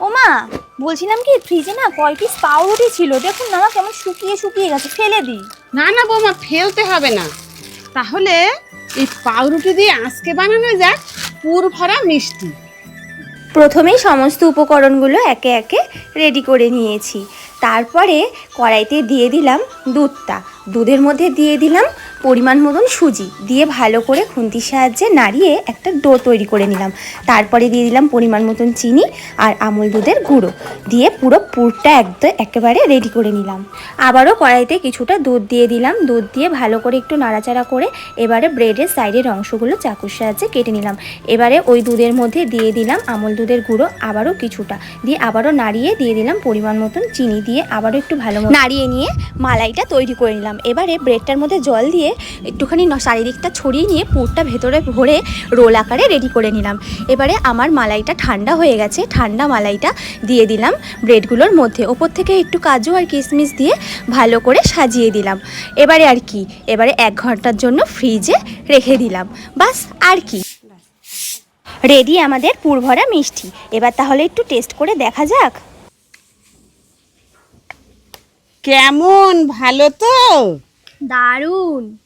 ওমা বলছিলাম কি ফ্রিজে না কয় পিস পাউরুটি ছিল দেখুন না কেমন শুকিয়ে শুকিয়ে গেছে ফেলে দিই। না না বৌমা ফেলতে হবে না। তাহলে এই পাউরুটি দিয়ে আজকে বানানো যাক পুর ভরা মিষ্টি। প্রথমেই সমস্ত উপকরণগুলো একে একে রেডি করে নিয়েছি। তারপরে কড়াইতে দিয়ে দিলাম দুধটা। দুধের মধ্যে দিয়ে দিলাম পরিমাণ মতন সুজি। দিয়ে ভালো করে খুন্তির সাহায্যে নাড়িয়ে একটা ডো তৈরি করে নিলাম। তারপরে দিয়ে দিলাম পরিমাণ মতন চিনি আর আমুল দুধের গুঁড়ো। দিয়ে পুরো পুরটা একদম একেবারে রেডি করে নিলাম। আবারও কড়াইতে কিছুটা দুধ দিয়ে দিলাম। দুধ দিয়ে ভালো করে একটু নাড়াচাড়া করে এবারে ব্রেডের সাইডের অংশগুলো চাকুর সাহায্যে কেটে নিলাম। এবারে ওই দুধের মধ্যে দিয়ে দিলাম আমুল দুধের গুঁড়ো আবারও কিছুটা। দিয়ে আবারও নাড়িয়ে দিয়ে দিলাম পরিমাণ মতন চিনি দিয়ে আবারও একটু ভালো নাড়িয়ে নিয়ে মালাইটা তৈরি করে নিলাম। এবারে ব্রেডটার মধ্যে জল দিয়ে একটুখানি চারিদিকটা ছড়িয়ে নিয়ে পুরটা ভেতরে ভরে রোল আকারে রেডি করে নিলাম। এবারে আমার মালাইটা ঠান্ডা হয়ে গেছে। ঠান্ডা মালাইটা দিয়ে দিলাম। ব্রেডগুলোর মধ্যে। ওপর থেকে একটু কাজু আর কিশমিশ দিয়ে ভালো করে সাজিয়ে দিলাম। এবারে আর কি? এবারে এক ঘণ্টার জন্য ফ্রিজে রেখে দিলাম। বাস আর কি? রেডি আমাদের পুরভরা মিষ্টি। এবার তাহলে একটু টেস্ট করে দেখা যাক। কেমন? ভালো তো? দারুণ।